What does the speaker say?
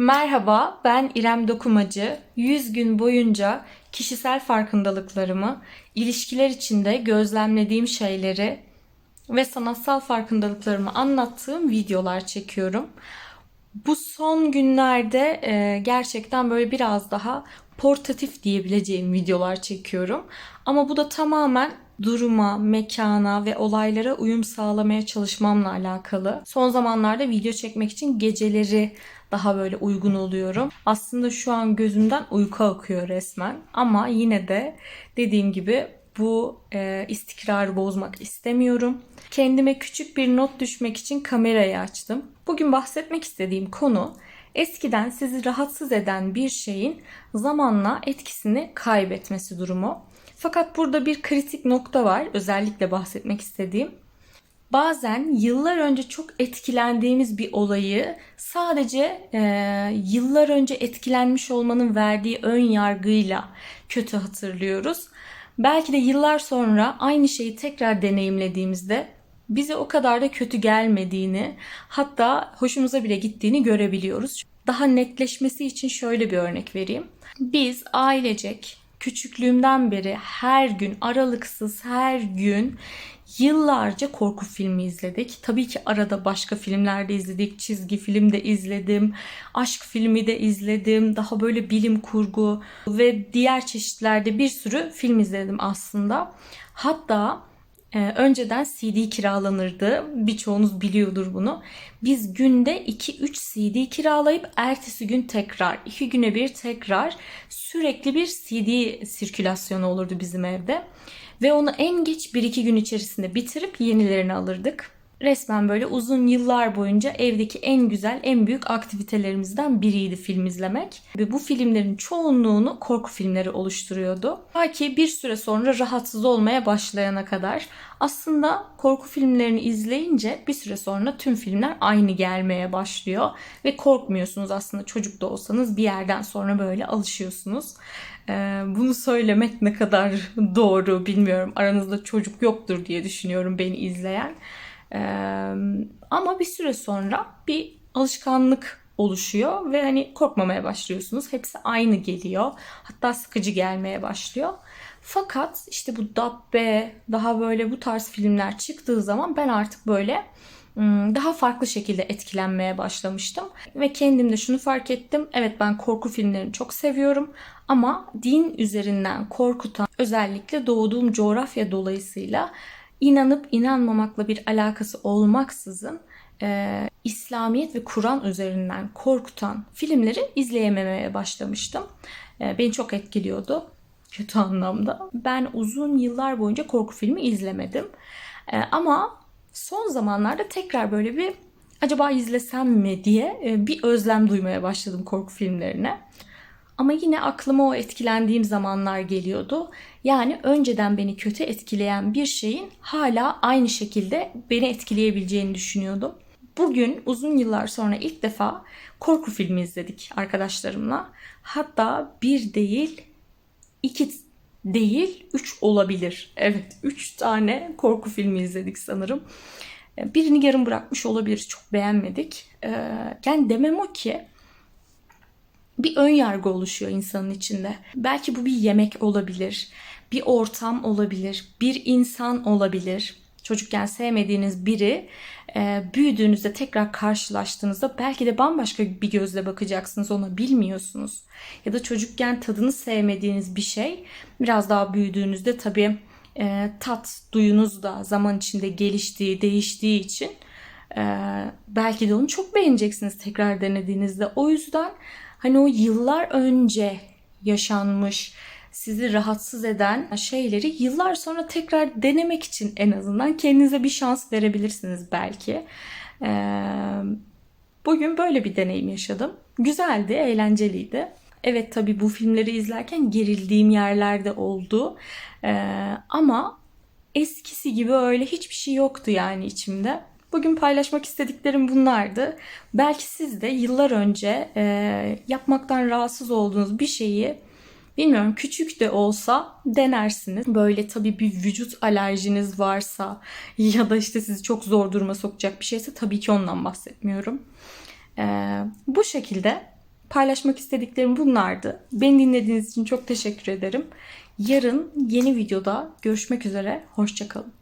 Merhaba, ben İrem Dokumacı. 100 gün boyunca kişisel farkındalıklarımı, ilişkiler içinde gözlemlediğim şeyleri ve sanatsal farkındalıklarımı anlattığım videolar çekiyorum. Bu son günlerde e, gerçekten böyle biraz daha portatif diyebileceğim videolar çekiyorum. Ama bu da tamamen duruma, mekana ve olaylara uyum sağlamaya çalışmamla alakalı. Son zamanlarda video çekmek için geceleri daha böyle uygun oluyorum. Aslında şu an gözümden uyku akıyor resmen. Ama yine de dediğim gibi bu e, istikrarı bozmak istemiyorum. Kendime küçük bir not düşmek için kamerayı açtım. Bugün bahsetmek istediğim konu eskiden sizi rahatsız eden bir şeyin zamanla etkisini kaybetmesi durumu. Fakat burada bir kritik nokta var özellikle bahsetmek istediğim. Bazen yıllar önce çok etkilendiğimiz bir olayı sadece e, yıllar önce etkilenmiş olmanın verdiği ön yargıyla kötü hatırlıyoruz. Belki de yıllar sonra aynı şeyi tekrar deneyimlediğimizde bize o kadar da kötü gelmediğini, hatta hoşumuza bile gittiğini görebiliyoruz. Daha netleşmesi için şöyle bir örnek vereyim. Biz ailecek küçüklüğümden beri her gün aralıksız her gün yıllarca korku filmi izledik. Tabii ki arada başka filmler de izledik. Çizgi film de izledim. Aşk filmi de izledim. Daha böyle bilim kurgu ve diğer çeşitlerde bir sürü film izledim aslında. Hatta ee, önceden CD kiralanırdı. Birçoğunuz biliyordur bunu. Biz günde 2-3 CD kiralayıp ertesi gün tekrar, 2 güne bir tekrar sürekli bir CD sirkülasyonu olurdu bizim evde. Ve onu en geç 1-2 gün içerisinde bitirip yenilerini alırdık resmen böyle uzun yıllar boyunca evdeki en güzel, en büyük aktivitelerimizden biriydi film izlemek. Ve bu filmlerin çoğunluğunu korku filmleri oluşturuyordu. Ta ki bir süre sonra rahatsız olmaya başlayana kadar. Aslında korku filmlerini izleyince bir süre sonra tüm filmler aynı gelmeye başlıyor. Ve korkmuyorsunuz aslında çocuk da olsanız bir yerden sonra böyle alışıyorsunuz. Ee, bunu söylemek ne kadar doğru bilmiyorum. Aranızda çocuk yoktur diye düşünüyorum beni izleyen. Ama bir süre sonra bir alışkanlık oluşuyor ve hani korkmamaya başlıyorsunuz. Hepsi aynı geliyor. Hatta sıkıcı gelmeye başlıyor. Fakat işte bu Dabbe daha böyle bu tarz filmler çıktığı zaman ben artık böyle daha farklı şekilde etkilenmeye başlamıştım. Ve kendimde şunu fark ettim. Evet ben korku filmlerini çok seviyorum. Ama din üzerinden korkutan özellikle doğduğum coğrafya dolayısıyla inanıp inanmamakla bir alakası olmaksızın e, İslamiyet ve Kur'an üzerinden korkutan filmleri izleyememeye başlamıştım. E, beni çok etkiliyordu kötü anlamda. Ben uzun yıllar boyunca korku filmi izlemedim. E, ama son zamanlarda tekrar böyle bir acaba izlesem mi diye e, bir özlem duymaya başladım korku filmlerine. Ama yine aklıma o etkilendiğim zamanlar geliyordu. Yani önceden beni kötü etkileyen bir şeyin hala aynı şekilde beni etkileyebileceğini düşünüyordum. Bugün uzun yıllar sonra ilk defa korku filmi izledik arkadaşlarımla. Hatta bir değil, iki değil, üç olabilir. Evet, üç tane korku filmi izledik sanırım. Birini yarım bırakmış olabilir, çok beğenmedik. Ee, yani demem o ki bir ön yargı oluşuyor insanın içinde. Belki bu bir yemek olabilir, bir ortam olabilir, bir insan olabilir. Çocukken sevmediğiniz biri e, büyüdüğünüzde tekrar karşılaştığınızda belki de bambaşka bir gözle bakacaksınız ona bilmiyorsunuz. Ya da çocukken tadını sevmediğiniz bir şey biraz daha büyüdüğünüzde tabii e, tat duyunuz da zaman içinde geliştiği, değiştiği için e, belki de onu çok beğeneceksiniz tekrar denediğinizde. O yüzden hani o yıllar önce yaşanmış sizi rahatsız eden şeyleri yıllar sonra tekrar denemek için en azından kendinize bir şans verebilirsiniz belki. Ee, bugün böyle bir deneyim yaşadım. Güzeldi, eğlenceliydi. Evet tabii bu filmleri izlerken gerildiğim yerlerde oldu. Ee, ama eskisi gibi öyle hiçbir şey yoktu yani içimde. Bugün paylaşmak istediklerim bunlardı. Belki siz de yıllar önce e, yapmaktan rahatsız olduğunuz bir şeyi bilmiyorum küçük de olsa denersiniz. Böyle tabii bir vücut alerjiniz varsa ya da işte sizi çok zor duruma sokacak bir şeyse tabii ki ondan bahsetmiyorum. E, bu şekilde Paylaşmak istediklerim bunlardı. Beni dinlediğiniz için çok teşekkür ederim. Yarın yeni videoda görüşmek üzere. Hoşçakalın.